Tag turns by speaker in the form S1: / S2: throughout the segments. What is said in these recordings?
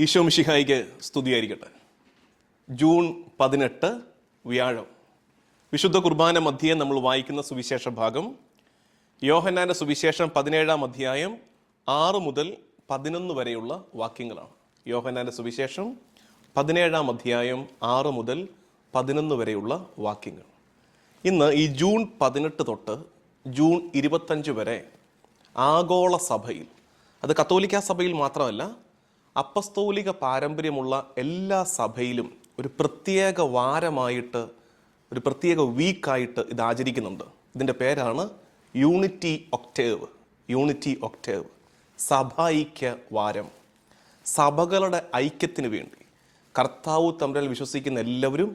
S1: ഈശോ മിഷിഹായിക്ക് സ്തുതിയായിരിക്കട്ടെ. ജൂൺ പതിനെട്ട് വ്യാഴം. വിശുദ്ധ കുർബാന മധ്യേ നമ്മൾ വായിക്കുന്ന സുവിശേഷ ഭാഗം. യോഹന്നാന്റെ സുവിശേഷം പതിനേഴാം അധ്യായം ആറ് മുതൽ പതിനൊന്ന് വരെയുള്ള വാക്യങ്ങളാണ്. യോഹന്നാന്റെ സുവിശേഷം പതിനേഴാം അധ്യായം ആറ് മുതൽ പതിനൊന്ന് വരെയുള്ള വാക്യങ്ങൾ. ഇന്ന് ഈ ജൂൺ പതിനെട്ട് തൊട്ട് ജൂൺ ഇരുപത്തഞ്ച് വരെ ആഗോള സഭയിൽ അത് കത്തോലിക്ക സഭയിൽ മാത്രമല്ല അപ്പസ്തോലിക പാരമ്പര്യമുള്ള എല്ലാ സഭയിലും ഒരു പ്രത്യേക വാരമായിട്ട് ഒരു പ്രത്യേക വീക്കായിട്ട് ഇത് ആചരിക്കുന്നുണ്ട്. ഇതിന്റെ പേരാണ് യൂണിറ്റി ഒക്ടേവ് യൂണിറ്റി ഒക്ടേവ് സഭൈക്യ വാരം. സഭകളുടെ ഐക്യത്തിന് വേണ്ടി. കർത്താവ് തമ്മിൽ വിശ്വസിക്കുന്ന എല്ലാവരും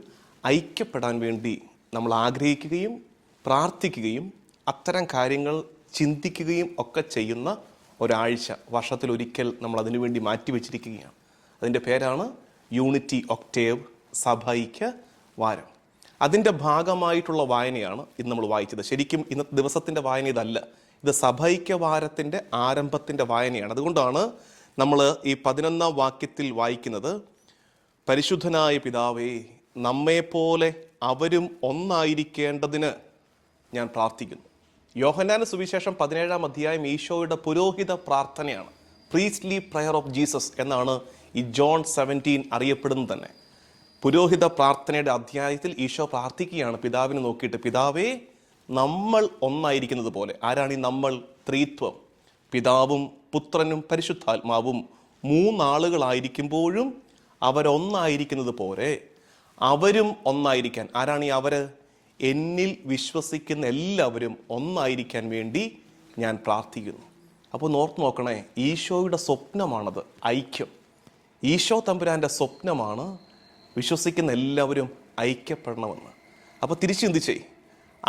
S1: ഐക്യപ്പെടാൻ വേണ്ടി നമ്മൾ ആഗ്രഹിക്കുകയും പ്രാർത്ഥിക്കുകയും അത്തരം കാര്യങ്ങൾ ചിന്തിക്കുകയും ഒക്കെ ചെയ്യുന്ന ഒരാഴ്ച വർഷത്തിൽ ഒരിക്കൽ നമ്മൾ അതിനുവേണ്ടി മാറ്റിവെച്ചിരിക്കുകയാണ്. അതിന്റെ പേരാണ് യൂണിറ്റി ഒക്ടേവ് സഭൈക്യ വാരം. അതിന്റെ ഭാഗമായിട്ടുള്ള വായനയാണ് ഇന്ന് നമ്മൾ വായിച്ചത്. ശരിക്കും ഇന്നത്തെ ദിവസത്തിന്റെ വായന ഇതല്ല. ഇത് സഭൈക്യ വാരത്തിന്റെ ആരംഭത്തിന്റെ വായനയാണ്. അതുകൊണ്ടാണ് നമ്മൾ ഈ പതിനൊന്നാം വാക്യത്തിൽ വായിക്കുന്നത് പരിശുദ്ധനായ പിതാവേ നമ്മെപ്പോലെ അവരും ഒന്നായിരിക്കേണ്ടതിന് ഞാൻ പ്രാർത്ഥിക്കുന്നു. യോഹന്നാന സുവിശേഷം പതിനേഴാം അധ്യായം ഈശോയുടെ പുരോഹിത പ്രാർത്ഥനയാണ്. പ്രീസ്റ്റ്ലി പ്രയർ ഓഫ് ജീസസ് എന്നാണ് ഈ ജോൺ സെവന്റീൻ അറിയപ്പെടുന്നത് തന്നെ. പുരോഹിത പ്രാർത്ഥനയുടെ അധ്യായത്തിൽ ഈശോ പ്രാർത്ഥിക്കുകയാണ്. പിതാവിനെ നോക്കിയിട്ട് പിതാവേ നമ്മൾ ഒന്നായിരിക്കുന്നത് പോലെ ആരാണ് ഈ നമ്മൾ? ത്രീത്വം പിതാവും പുത്രനും പരിശുദ്ധാത്മാവും മൂന്നാളുകളായിരിക്കുമ്പോഴും അവരൊന്നായിരിക്കുന്നത് പോലെ അവരും ഒന്നായിരിക്കാൻ ആരാണ് ഈ എന്നിൽ വിശ്വസിക്കുന്ന എല്ലാവരും ഒന്നായിരിക്കാൻ വേണ്ടി ഞാൻ പ്രാർത്ഥിക്കുന്നു. അപ്പോൾ നോർത്ത് നോക്കണേ ഈശോയുടെ സ്വപ്നമാണത് ഐക്യം. ഈശോ തമ്പുരാന്റെ സ്വപ്നമാണ് വിശ്വസിക്കുന്ന എല്ലാവരും ഐക്യപ്പെടണമെന്ന്. അപ്പോൾ തിരിച്ചു ചിന്തിച്ചേ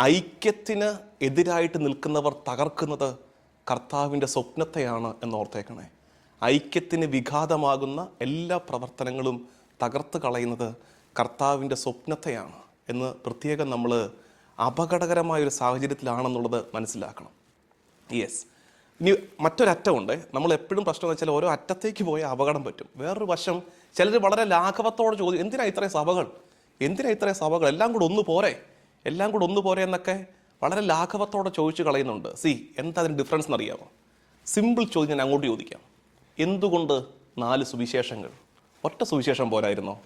S1: ഐക്യത്തിന് എതിരായിട്ട് നിൽക്കുന്നവർ തകർക്കുന്നത് കർത്താവിന്റെ സ്വപ്നത്തെയാണ് എന്നോർത്തേക്കണേ. ഐക്യത്തിന് വിഘാതമാകുന്ന എല്ലാ പ്രവർത്തനങ്ങളും തകർത്ത് കളയുന്നത് കർത്താവിന്റെ സ്വപ്നത്തെയാണ്. എന്ന് പ്രത്യേകം നമ്മൾ അപകടകരമായ ഒരു സാഹചര്യത്തിലാണെന്നുള്ളത് മനസ്സിലാക്കണം. യെസ് ഇനി മറ്റൊരറ്റമുണ്ട്. നമ്മൾ എപ്പോഴും പ്രശ്നം എന്ന് വെച്ചാൽ ഓരോ അറ്റത്തേക്ക് പോയ അപകടം പറ്റും. വേറൊരു വശം ചിലർ വളരെ ലാഘവത്തോടെ ചോദിച്ചു എന്തിനാ ഇത്രയും സഭകൾ? എന്തിനാ ഇത്രയും സഭകൾ? എല്ലാം കൂടെ ഒന്ന് പോരെ. എല്ലാം കൂടെ ഒന്ന് പോരെ എന്നൊക്കെ വളരെ ലാഘവത്തോടെ ചോദിച്ചു കളയുന്നുണ്ട്. സി എന്താ അതിന് ഡിഫറൻസ് എന്നറിയാമോ സിമ്പിൾ ചോദ്യം ഞാൻ അങ്ങോട്ട് ചോദിക്കാം. എന്തുകൊണ്ട് നാല് സുവിശേഷങ്ങൾ? ഒറ്റ സുവിശേഷം പോരായിരുന്നോ?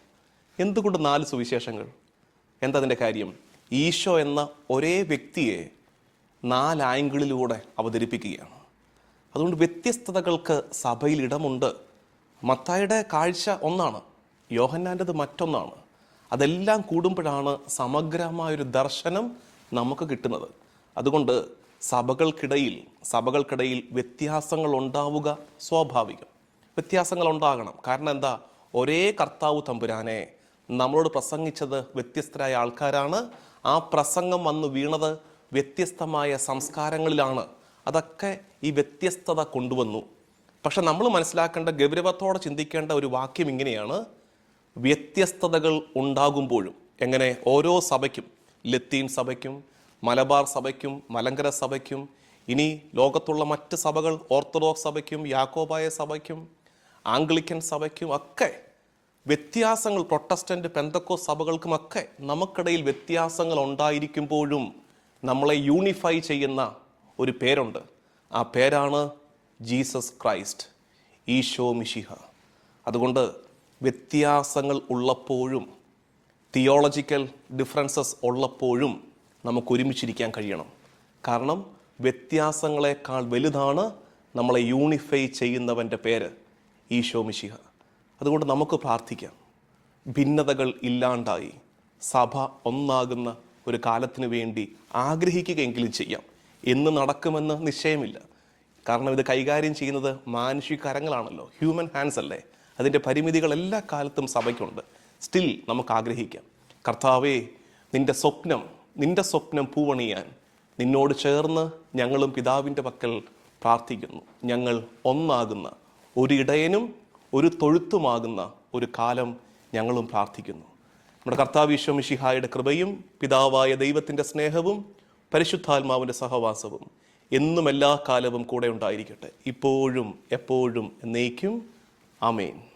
S1: എന്തുകൊണ്ട് നാല് സുവിശേഷങ്ങൾ? എന്താ അതിന്റെ കാര്യം? ഈശോ എന്ന ഒരേ വ്യക്തിയെ നാല് ആംഗിളിലൂടെ അവതരിപ്പിക്കുകയാണ്. അതുകൊണ്ട് വ്യത്യസ്തതകൾക്ക് സഭയിൽ ഇടമുണ്ട്. മത്തായുടെ കാഴ്ച ഒന്നാണ്. യോഹന്നാന്റെത് മറ്റൊന്നാണ്. അതെല്ലാം കൂടുമ്പോഴാണ് സമഗ്രമായൊരു ദർശനം നമുക്ക് കിട്ടുന്നത്. അതുകൊണ്ട് സഭകൾക്കിടയിൽ സഭകൾക്കിടയിൽ വ്യത്യാസങ്ങൾ ഉണ്ടാവുക സ്വാഭാവികം. വ്യത്യാസങ്ങൾ ഉണ്ടാകണം. കാരണം എന്താ? ഒരേ കർത്താവ് തമ്പുരാനെ നമ്മളോട് പ്രസംഗിച്ചത് വ്യത്യസ്തരായ ആൾക്കാരാണ്. ആ പ്രസംഗം വന്ന് വീണത് വ്യത്യസ്തമായ സംസ്കാരങ്ങളിലാണ്. അതൊക്കെ ഈ വ്യത്യസ്തത കൊണ്ടുവന്നു. പക്ഷെ നമ്മൾ മനസ്സിലാക്കേണ്ട ഗൗരവത്തോടെ ചിന്തിക്കേണ്ട ഒരു വാക്യം ഇങ്ങനെയാണ്. വ്യത്യസ്തതകൾ ഉണ്ടാകുമ്പോഴും എങ്ങനെ ഓരോ സഭയ്ക്കും ലത്തീൻ സഭയ്ക്കും മലബാർ സഭയ്ക്കും മലങ്കര സഭയ്ക്കും ഇനി ലോകത്തുള്ള മറ്റ് സഭകൾ ഓർത്തഡോക്സ് സഭയ്ക്കും യാക്കോബായ സഭയ്ക്കും ആംഗ്ലിക്കൻ സഭയ്ക്കും ഒക്കെ വ്യത്യാസങ്ങൾ പ്രൊട്ടസ്റ്റന്റ് പെന്തക്കോ സഭകൾക്കുമൊക്കെ നമുക്കിടയിൽ വ്യത്യാസങ്ങൾ ഉണ്ടായിരിക്കുമ്പോഴും നമ്മളെ യൂണിഫൈ ചെയ്യുന്ന ഒരു പേരുണ്ട്. ആ പേരാണ് ജീസസ് ക്രൈസ്റ്റ് ഈശോ മിഷിഹ അതുകൊണ്ട് വ്യത്യാസങ്ങൾ ഉള്ളപ്പോഴും തിയോളജിക്കൽ ഡിഫറൻസസ് ഉള്ളപ്പോഴും നമുക്ക് ഒരുമിച്ചിരിക്കാൻ കഴിയണം. കാരണം വ്യത്യാസങ്ങളെക്കാൾ വലുതാണ് നമ്മളെ യൂണിഫൈ ചെയ്യുന്നവന്റെ പേര് ഈശോ മിഷിഹ അതുകൊണ്ട് നമുക്ക് പ്രാർത്ഥിക്കാം. ഭിന്നതകൾ ഇല്ലാണ്ടായി സഭ ഒന്നാകുന്ന ഒരു കാലത്തിന് വേണ്ടി ആഗ്രഹിക്കുകയെങ്കിലും ചെയ്യാം. എന്ന് നടക്കുമെന്ന് നിശ്ചയമില്ല. കാരണം ഇത് കൈകാര്യം ചെയ്യുന്നത് മാനുഷിക കരങ്ങളാണല്ലോ. ഹ്യൂമൻ ഹാൻഡ്സ് അല്ലേ? അതിന്റെ പരിമിതികൾ എല്ലാ കാലത്തും സഭയ്ക്കുണ്ട്. സ്റ്റിൽ നമുക്ക് ആഗ്രഹിക്കാം. കർത്താവേ നിന്റെ സ്വപ്നം നിന്റെ സ്വപ്നം പൂവണിയാൻ നിന്നോട് ചേർന്ന് ഞങ്ങളും പിതാവിന്റെ പക്കൽ പ്രാർത്ഥിക്കുന്നു. ഞങ്ങൾ ഒന്നാകുന്ന ഒരു ഇടയനും ഒരു തൊഴുത്തുമാകുന്ന ഒരു കാലം ഞങ്ങളും പ്രാർത്ഥിക്കുന്നു. നമ്മുടെ കർത്താവ് ഈശോമിഷിഹായുടെ കൃപയും പിതാവായ ദൈവത്തിന്റെ സ്നേഹവും പരിശുദ്ധാത്മാവിന്റെ സഹവാസവും എന്നും എല്ലാ കാലവും കൂടെ ഉണ്ടായിരിക്കട്ടെ. ഇപ്പോഴും എപ്പോഴും എന്നേക്കും. ആമേൻ.